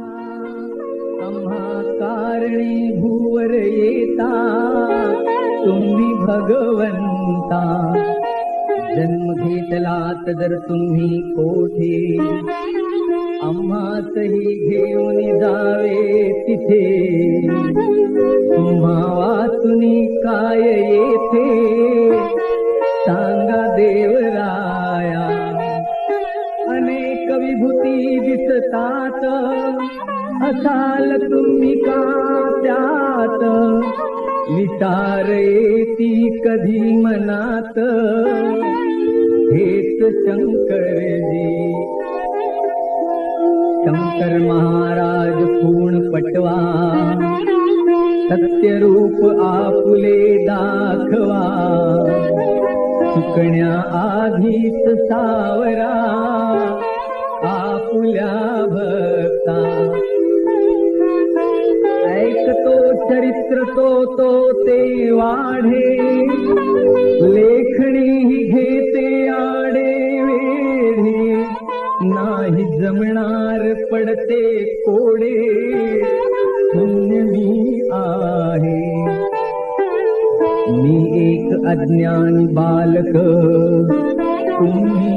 आम्हा कारणी भूवर येता तुम्ही भगवंता. जन्म घेतलात जर तुम्ही कोठे? आम्हासही घेऊन जावे तिथे. तुम्हा वाचून काय येथे सांगा देवरा विभूती दिसतात. असाल तुम्ही का त्यात? विचार येती कधी मनात? हेच शंकरजी. शंकर महाराज पूर्ण पटवा. सत्यरूप आपुले दाखवा. चुकण्या आधीच सावरा. आपुल्या भक्ता ऐकतो चरित्र तो तो ते वाढे, लेखणी घेते आडे वेढे, नाही जमणार पडते कोडे मी आहे. मी एक अज्ञान बालक, तुम्ही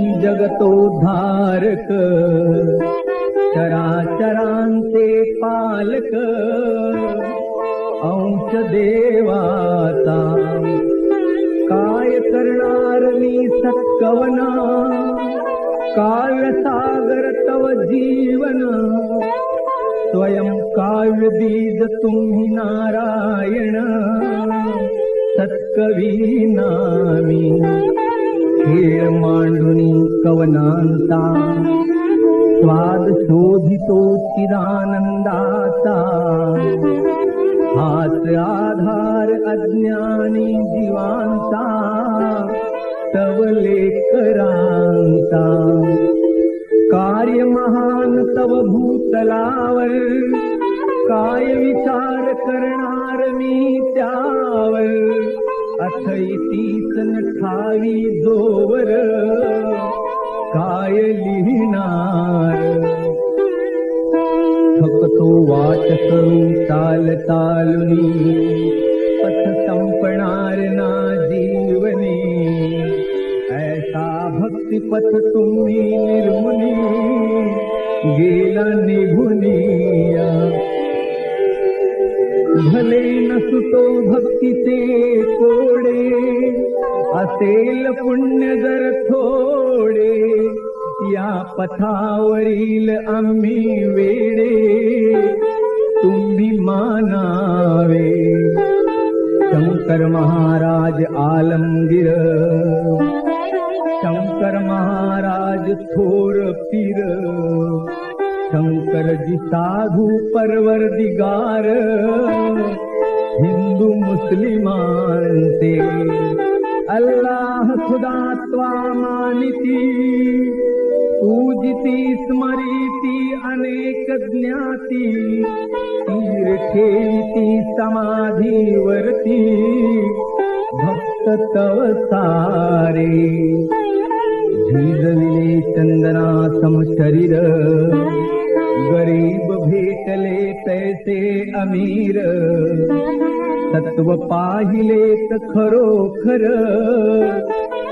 काव्य सागर तव जीवन। स्वयं काव्य बीज तुम्ही नारायण। सत्कवी नामी। खेळ मांडुनी कवनांता। स्वाद शोधितो चिदानंदाचा हाच आधार अज्ञानी जीवांचा तव लेकरांचा कार्य महान तव भूतलावर, काय विचार करणार मी त्यावर? अथैतीच ठावी जोवर, काय लिहिणार? थकतो वाट करू चाल तालुनी पथ तुम्ही निर्मुनी, गेला निघुनिया। भले नसुतो भक्तीचे कोडे, असेल पुण्य जर थोडे, या पथावरील आम्ही वेडे, तुम्ही मानावे। शंकर महाराज आलमगीर शंकर महाराज थोर पीर शंकरजी साधू परवर दिगार हिंदू मुस्लिमांचे. अल्लाह खुदा त्वा मानिती पूजिती स्मरिती अनेक ज्ञाती तीर्थेती ठेविती समाधीवरती भक्त तव सारे. चंदना सम शरीर। गरीब भेटले तैसे अमीर। तत्व पाहिले खरोखर।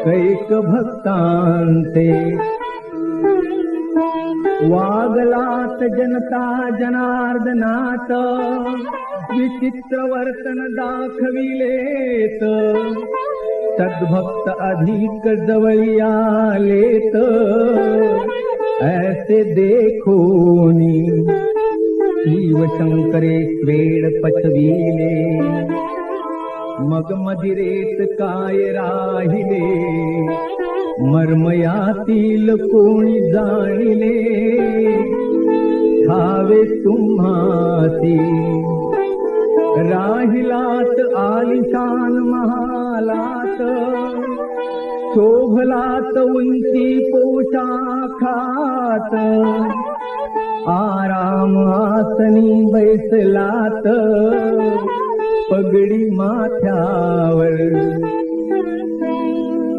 कैक भक्तांते। वागलात जनता जनार्दनात विचित्र वर्तन दाखविलेत सद्भक्त अधिक जवळी आलेत ऐसे देखोनी शिवशंकरे वेड पचविले। मग मदिरेत काय राहिले? मर्मयातील कोणी जाणिले ठावे तुम्हासी। राहिलात आलिशान महालात शोभलात उंची पोशाखात आराम आसनी बैसलात पगडी माथ्यावर.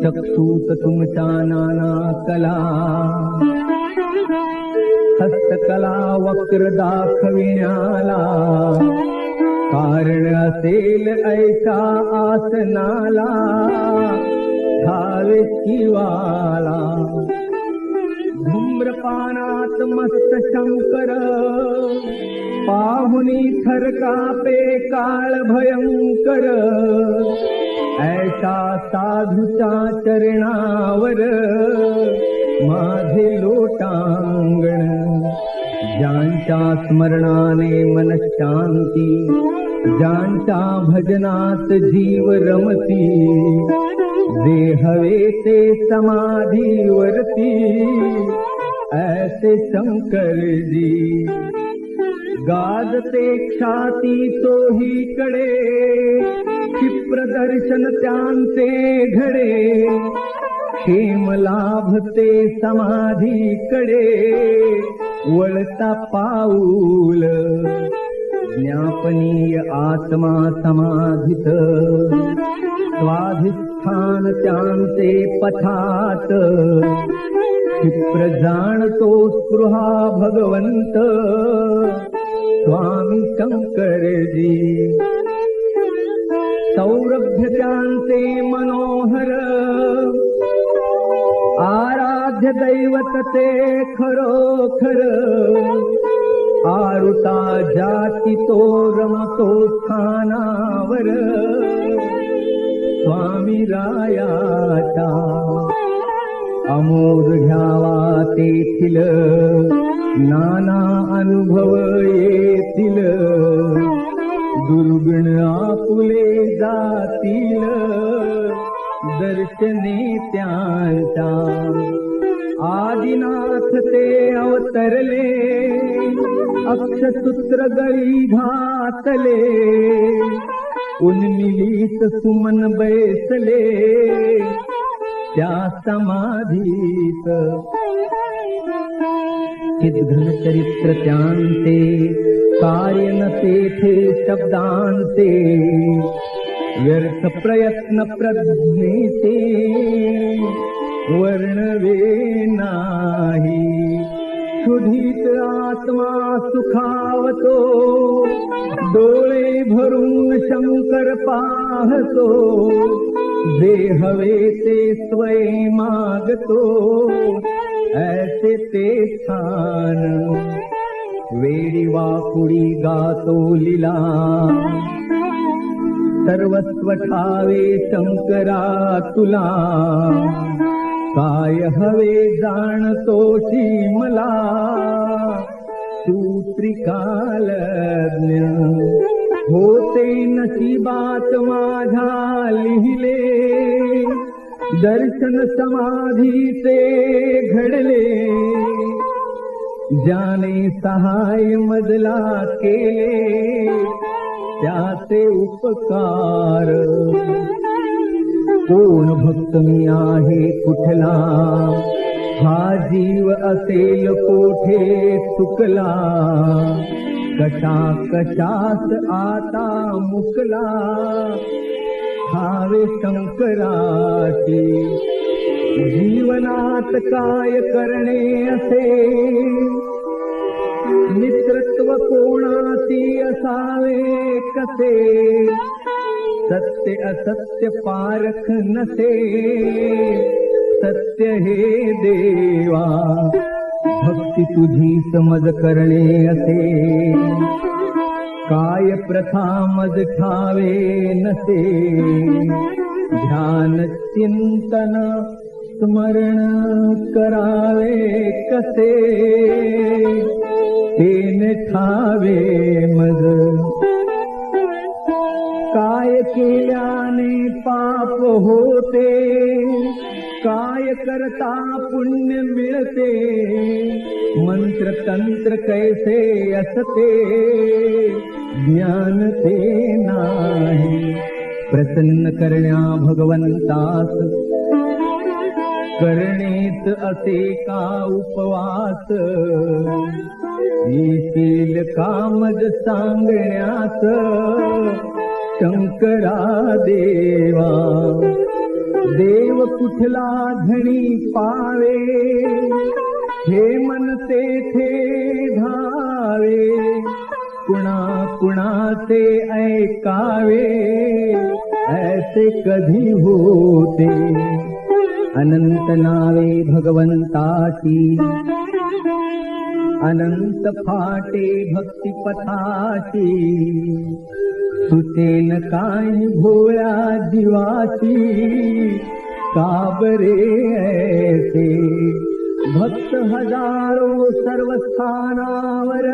चक्षुत तुमच्या नाना कला हस्तकला वक्र दाखविण्याला. कारण असेल ऐसा आसनाला ठावे किवाला. धूम्रपानात मस्त शंकर पाहुनी थरकापे काळ भयंकर. ऐसा साधूचा चरणावर माझे लोटांगण. ज्यांच्या स्मरणाने मन शांती ज्यांच्या भजनात जीव रमती जे हवे समाधि वरती, ऐसे शंकर जी। गाजते तो ही कडे, क्षिप्र दर्शन त्यांचे घडे, क्षेम लाभते समाधीकडे वळता पाऊल, ज्ञापनीय आत्मा समाधित। स्वाधिष्ठान त्यांचे पथात क्षिप्र जाणतो स्पृहा भगवंत स्वामी शंकरजी सौरभ्य त्यांचे मनोहर। आराध्य दैवत ते खरोखर. आरुता जाती तो रमतो स्थानावर स्वामी रायाचा अमोद घ्यावा तेथील. नाना अनुभव येतील दुर्गुण आपुले जातील. दर्शने त्यांचा आदिनाथ ते अवतरले अक्षसूत्र गळी घातले उन्मिलित सुमन बैसले त्या समाधीत चिद्घन चरित्र त्यांचे कार्य न तेथे शब्दांचे व्यर्थ प्रयत्न प्रज्ञेचे वर्णवे नाही क्षुधित आत्मा सुखावतो डोळे भरून शंकर पाहतो जे हवे ते स्वय मागतो ऐसे ते स्थान। वेडी वाकुडी गातो लीला। सर्वस्व ठावे शंकरा तुला काय हवे जाणतोशी मला तू त्रिकालज्ञ होते नशिबात माझ्या लिहिले, दर्शन समाधीचे घडले। ज्याने सहाय मजला केले, त्याचे उपकार। कोण भक्त मी आहे कुठला हा जीव असेल कोठे चुकला कशा कशास आता मुकला। हावे शंकराची। जीवनात काय करणे असे? मित्रत्व कोणाची असावे कसे? सत्य असत्य पारख नसे सत्य हे देवा, भक्ती तुझी समज करणे असे। काय प्रथा मज ठावे नसे ध्यान, चिंतन, स्मरण करावे कसे। तेने ठावे मज। काय केल्याने पाप होते? काय करता पुण्य मिळते? मंत्र तंत्र कैसे असते? ज्ञान ते नाही. प्रसन्न करण्या भगवंतास. करणेत असे का उपवास? येशील कामज सांगण्यास शंकरा देवा कुठला धणी पावे हे मन तेथे धावे कुणा कुणाचे ऐकावे ऐसे कधी होते। अनंत नावे भगवंताची अनंत फाटे भक्तिपथाची सुचेन काही भोळ्या जीवाची काबरे ऐसे। भक्त हजारो सर्व स्थानावर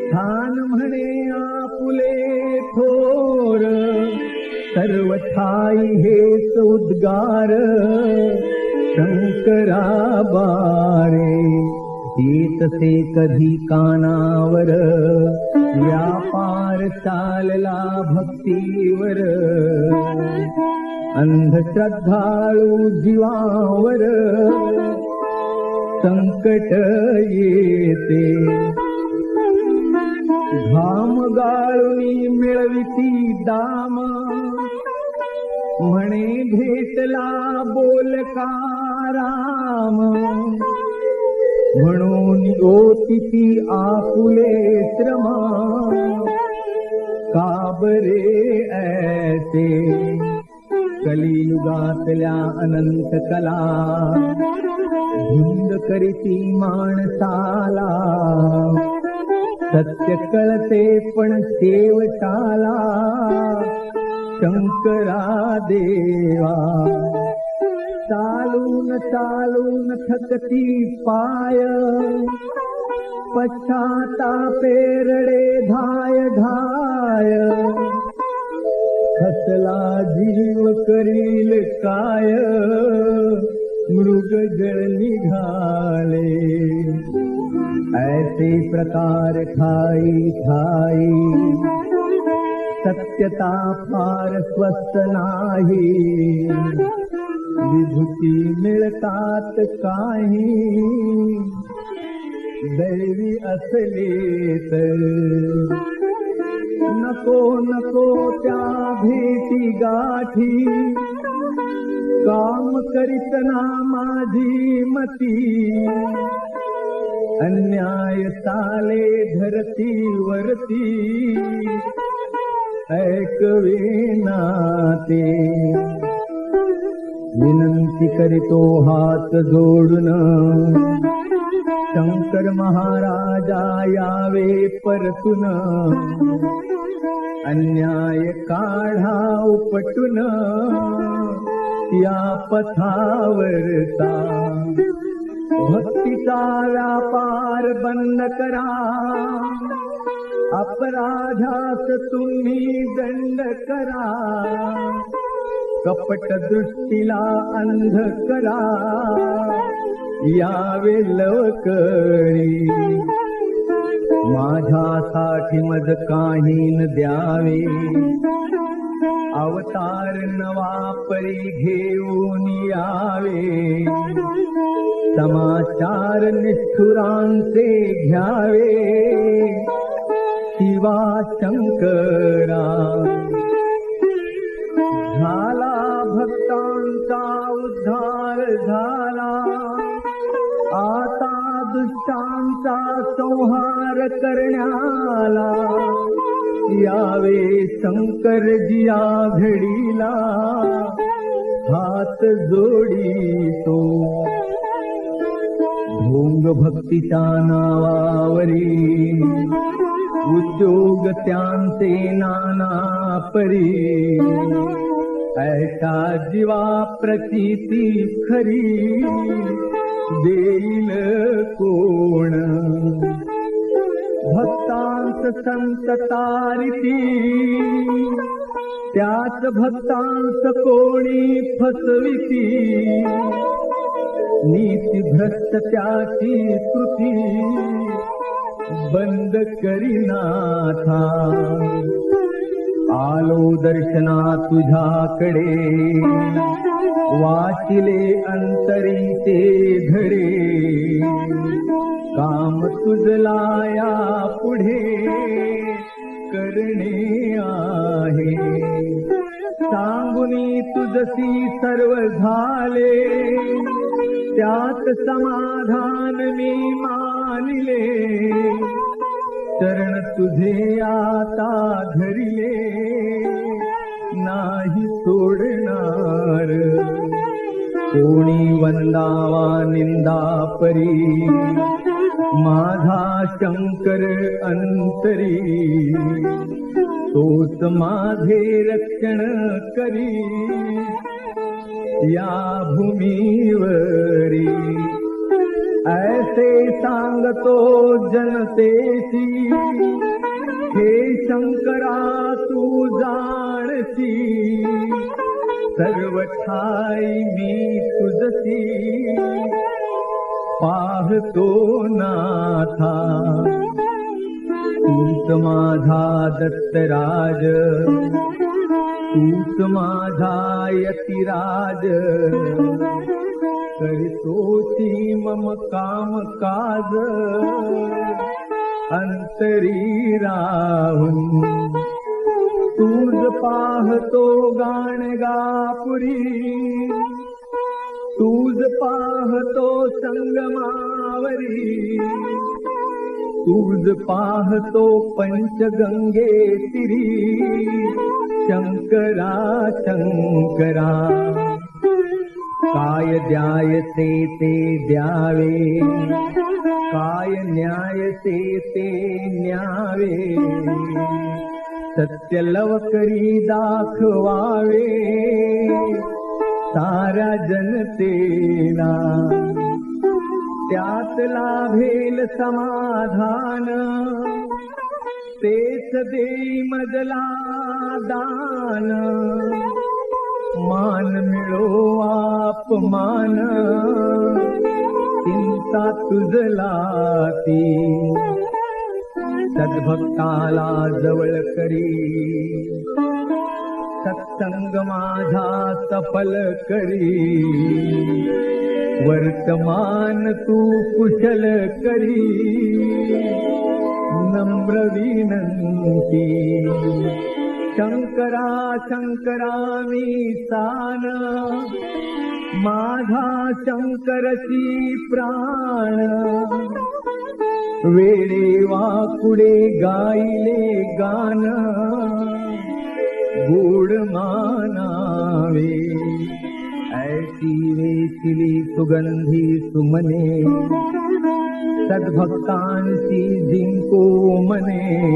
स्थान म्हणे आपुले थोर। सर्व ठाई हेच उद्गार शंकरा बारे। येतसे कधी कानावर व्यापार चालला भक्तीवर. अंधश्रद्धाळू जीवावर. संकट येते. घाम गाळूनी मिळविती दाम. म्हणे भेटला बोलका राम. म्हणून ओतिती आपुले श्रम काबरे ऐसे कलियुगातल्या अनंत कला धुंद करीती माणसाला सत्य कळते पण शेवटाला शंकरा देवा लून चालून थति पाय. पच्छाता पेरळे भाय धाय. खसला जीवील मृग जल खाई खाई. सत्यता पार स्वस्थ नाही. विभूती मिळतात काही? दैवी असले तर नको नको त्या भेटी गाठी। काम करीत ना माझी मती। अन्याय चाले धरती वरती। ऐकवे नाते विनंती करीतो हात जोडून. शंकर महाराजा यावे परतून. अन्याय काढा उपटून. या पथावरता भक्तीचा व्यापार बंद करा. अपराधात तुम्ही दंड करा. कपट दृष्टीला अंध करा. यावे लवकरी. माझ्यासाठी मज काही न द्यावे. अवतार नवा परी घेऊन यावे. समाचार निष्ठुरांचे घ्यावे. शिवा शंकरा. करण्याला. यावे शंकरजिया घडीला. हात जोडीतो. ढोंग भक्तीच्या नावावरी. उद्योग त्यांचे नाना परी. ऐका जीवा प्रचिती खरी. देईल कोण? भक्तांस संत तारिती त्याच भक्तांस कोणी फसविती। नीती भ्रष्ट त्याची कृती बंद करीनाथा आलो दर्शना तुझ्याकडे। वाचिले अंतरीचे धडे। काम तुझलाया पुढे करणे आहे. सांगुनी तुझसी सर्व झाले त्यात समाधान मी मानिले. चरण तुझे आता धरिले नाही सोडणार. कोणी वंदावा निंदा परी माझा शंकर अंतरी तोच माझे रक्षण करी। या ऐसे सांगतो जनतेशी हे शंकरा तू जाणसी सर्व ठाई मी तुझसी पाहतो नाथा तूच माझा दत्तराज तूच माझा यतिराज। करितोची मम काम काज, अंतरी राहून तूज पाहतो गाणगापुरी तूज पाहतो संगमावरी तूज पाहतो पंच गंगे तिरी शंकरा शंकरा काय द्याय ते ते द्यावे काय न्याय ते ते न्यावे सत्य लव करी दाखवावे साऱ्या जनतेला त्यात लाभेल समाधान। तेच देई मजला दान। मान मिळो अपमान। चिंता तुझला ती सद्भक्ताला जवळ करी। सत्संग माझा सफल करी वर्तमान तू कुशल करी नम्र विनंती शंकरा शंकरा मी सान माझा शंकरची प्राण। वेडे वाकुडे गाईले गान गोड मानावे। ऐसी वेचिली सुगंधी सुमने। सद्भक्तांची जिंको मने।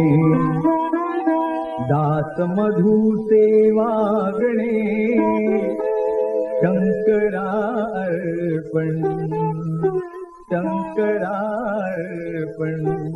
दास मधु सेवागणे शंकरा अर्पण। शंकरा अर्पण।